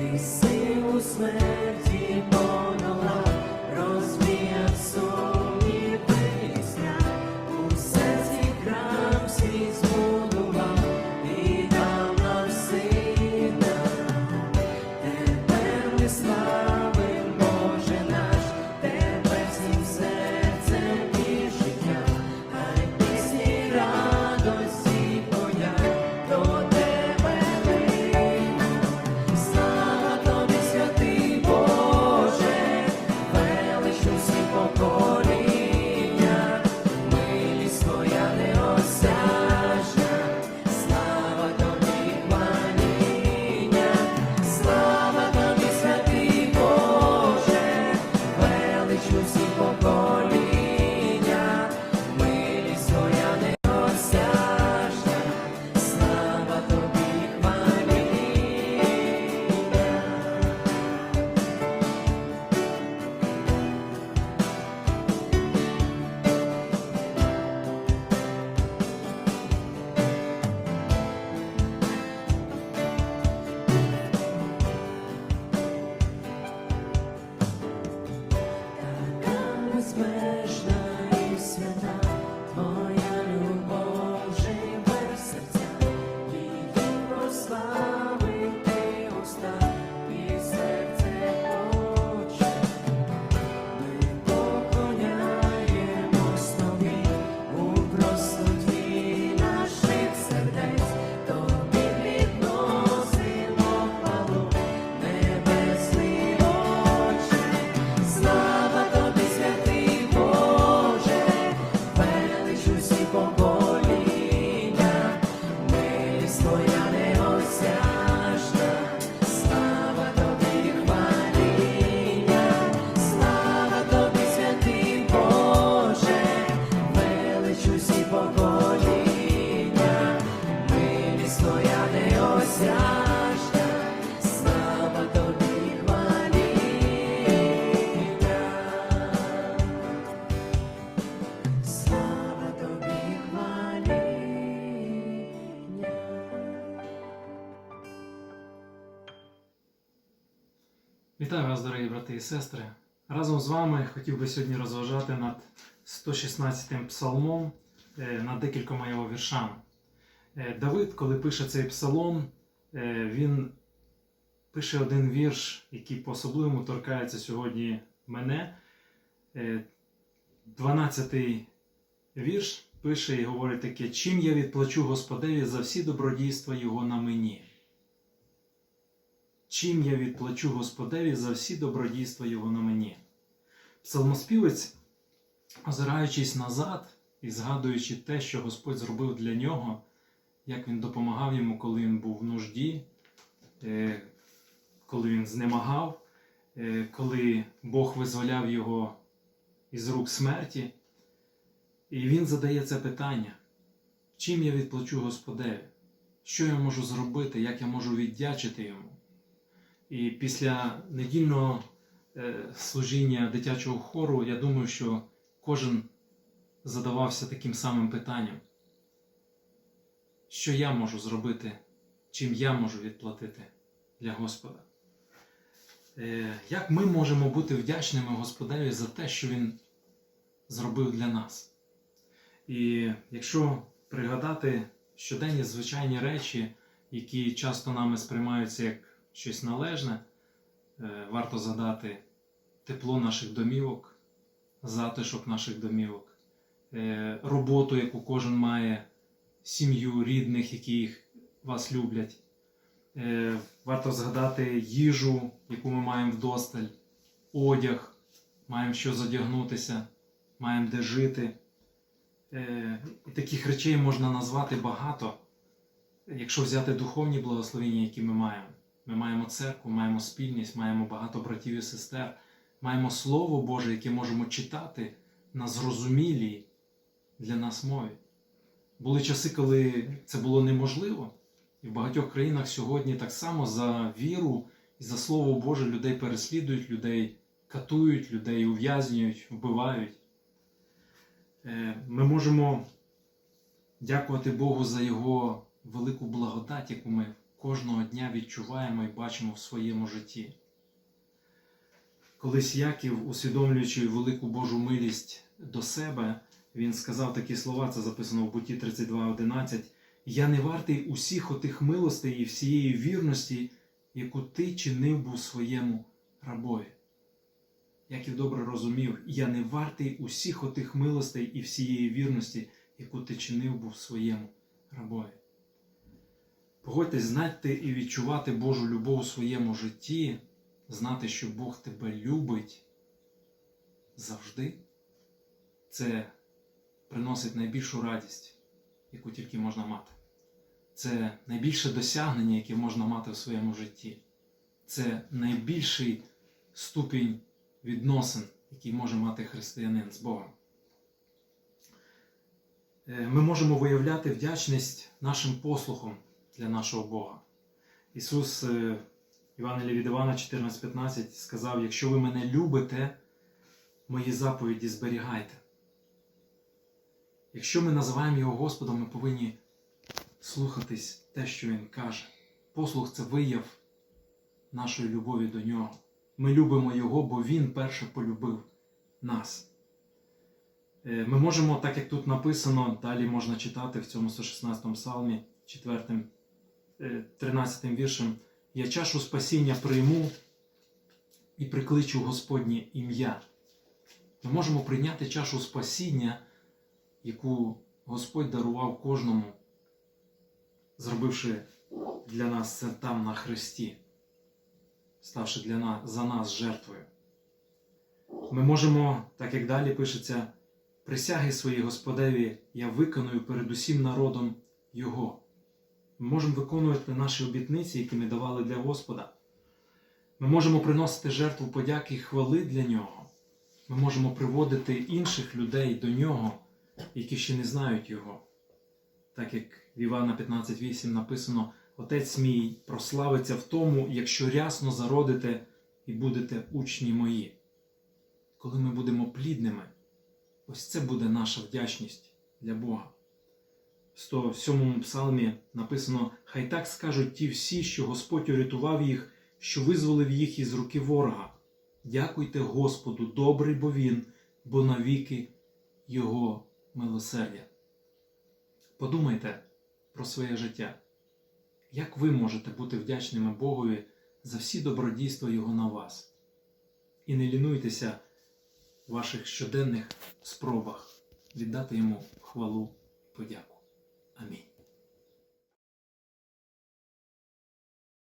Ти силу смерті подолав, Вітаю вас, дорогі брати і сестри. Разом з вами хотів би сьогодні розважати над 116 псалмом, е, над декількома його віршами. Е, Давид, коли пише цей псалом, е, він пише один вірш, який по-особливому торкається сьогодні мене. 12-й вірш пише і говорить таке: Чим я відплачу Господеві за всі добродійства Його на мені? Чим я відплачу Господеві за всі добродійства Його на мені? Псалмоспівець, озираючись назад і згадуючи те, що Господь зробив для нього, як він допомагав йому, коли він був в нужді, е, коли він знемагав, е, коли Бог визволяв його із рук смерті. І він задає це питання: чим я відплачу Господеві? Що я можу зробити, як я можу віддячити йому? І після недільного е, служіння дитячого хору я думаю, що кожен задавався таким самим питанням: що я можу зробити, чим я можу відплатити для Господа? Е, Як ми можемо бути вдячними Господеві за те, що Він зробив для нас? І якщо пригадати щоденні звичайні речі, які часто нами сприймаються як щось належне, е, варто згадати тепло наших домівок, затишок наших домівок, е, роботу, яку кожен має, сім'ю, рідних, які вас люблять. Е, Варто згадати їжу, яку ми маємо вдосталь, одяг, маємо що задягнутися, маємо де жити. І таких речей можна назвати багато, якщо взяти духовні благословення, які ми маємо. Ми маємо церкву, маємо спільність, маємо багато братів і сестер, маємо Слово Боже, яке можемо читати на зрозумілій для нас мові. Були часи, коли це було неможливо, і в багатьох країнах сьогодні так само за віру і за Слово Боже людей переслідують, людей катують, людей ув'язнюють, вбивають. Е, Ми можемо дякувати Богу за Його велику благодать, яку ми кожного дня відчуваємо і бачимо в своєму житті. Колись Яків, усвідомлюючи велику Божу милість до себе, він сказав такі слова, це записано в Буті 32.11. Я не вартий усіх отих милостей і всієї вірності, яку ти чинив був своєму рабові. Яків добре розумів, я не вартий усіх отих милостей і всієї вірності, яку ти чинив був своєму рабові. Погодьтесь, знати і відчувати Божу любов у своєму житті, знати, що Бог тебе любить завжди, це приносить найбільшу радість, яку тільки можна мати. Це найбільше досягнення, яке можна мати в своєму житті. Це найбільший ступінь відносин, який може мати християнин з Богом. Е, Ми можемо виявляти вдячність нашим послухом для нашого Бога. Ісус, е, Івангелія від Івана 14,15 сказав: Якщо ви мене любите, мої заповіді зберігайте. Якщо ми називаємо Його Господом, ми повинні слухатись те, що Він каже. Послух це вияв нашої любові до Нього. Ми любимо Його, бо Він перше полюбив нас. Е, Ми можемо, так як тут написано, далі можна читати в цьому 116 псалмі, 4, е, 13 віршем. Я чашу спасіння прийму і прикличу Господнє ім'я. Ми можемо прийняти чашу спасіння, яку Господь дарував кожному, зробивши для нас це там на Христі, ставши для нас, за нас жертвою. Ми можемо, так як далі пишеться, присяги свої Господеві я виконую перед усім народом Його. Ми можемо виконувати наші обітниці, які ми давали для Господа. Ми можемо приносити жертву подяки і хвали для Нього. Ми можемо приводити інших людей до Нього, які ще не знають Його. Так як в Івана 15.8 написано: Отець мій прославиться в тому, якщо рясно зародите і будете учні мої. Коли ми будемо плідними, ось це буде наша вдячність для Бога. В 107 псалмі написано: Хай так скажуть ті всі, що Господь урятував їх, що визволив їх із руки ворога. Дякуйте Господу, добрий бо Він, бо навіки Його милосердя. Подумайте про своє життя. Як ви можете бути вдячними Богові за всі добродійства Його на вас? І не лінуйтеся в ваших щоденних спробах віддати Йому хвалу і подяку. Amen.